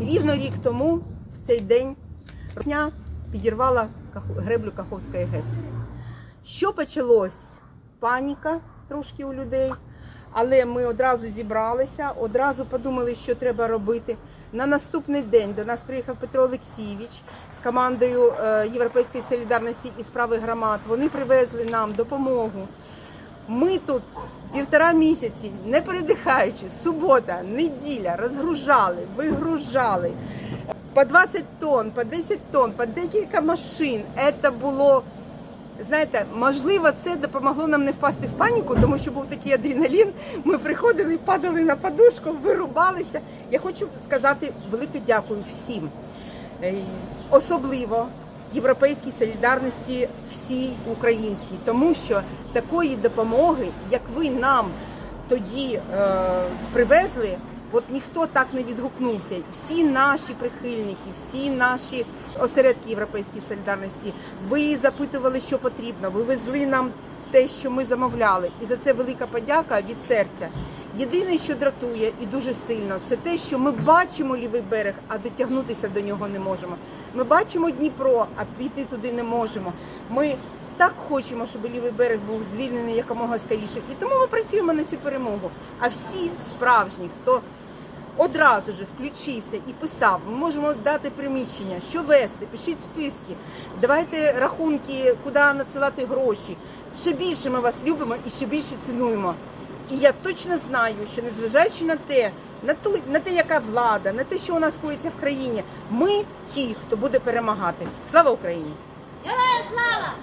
Рівно рік тому, в цей день, Росня підірвала греблю Каховської ГЕС. Що почалось? Паніка трошки у людей, але ми одразу зібралися, одразу подумали, що треба робити. На наступний день до нас приїхав Петро Олексійович з командою е, Європейської солідарності і справи громад. Вони привезли нам допомогу. Ми тут півтора місяці, не передихаючи, субота, неділя, розгружали, вигружали. По 20 тонн, по 10 тонн, по декілька машин. Це було, знаєте, можливо, це допомогло нам не впасти в паніку, тому що був такий адреналін. Ми приходили, падали на подушку, вирубалися. Я хочу сказати велике дякую всім. Е, Особливо європейській солідарності всій українській, тому що такої допомоги, як ви нам тоді е, привезли, от ніхто так не відгукнувся. Всі наші прихильники, всі наші осередки європейської солідарності, ви запитували, що потрібно. Ви везли нам те, що ми замовляли, і за це велика подяка від серця. Єдине, що дратує і дуже сильно, це те, що ми бачимо лівий берег, а дотягнутися до нього не можемо. Ми бачимо Дніпро, а піти туди не можемо. Ми так хочемо, щоб лівий берег був звільнений якомога скоріше. І тому ми працюємо на цю перемогу. А всі справжні, хто одразу ж включився і писав, ми можемо дати приміщення, що вести, пишіть списки, давайте рахунки, куди надсилати гроші. Ще більше ми вас любимо і ще більше цінуємо. І я точно знаю, що незважаючи на те, на ту на те, яка влада, на те, що у нас коїться в країні, ми ті, хто буде перемагати. Слава Україні! Героям слава!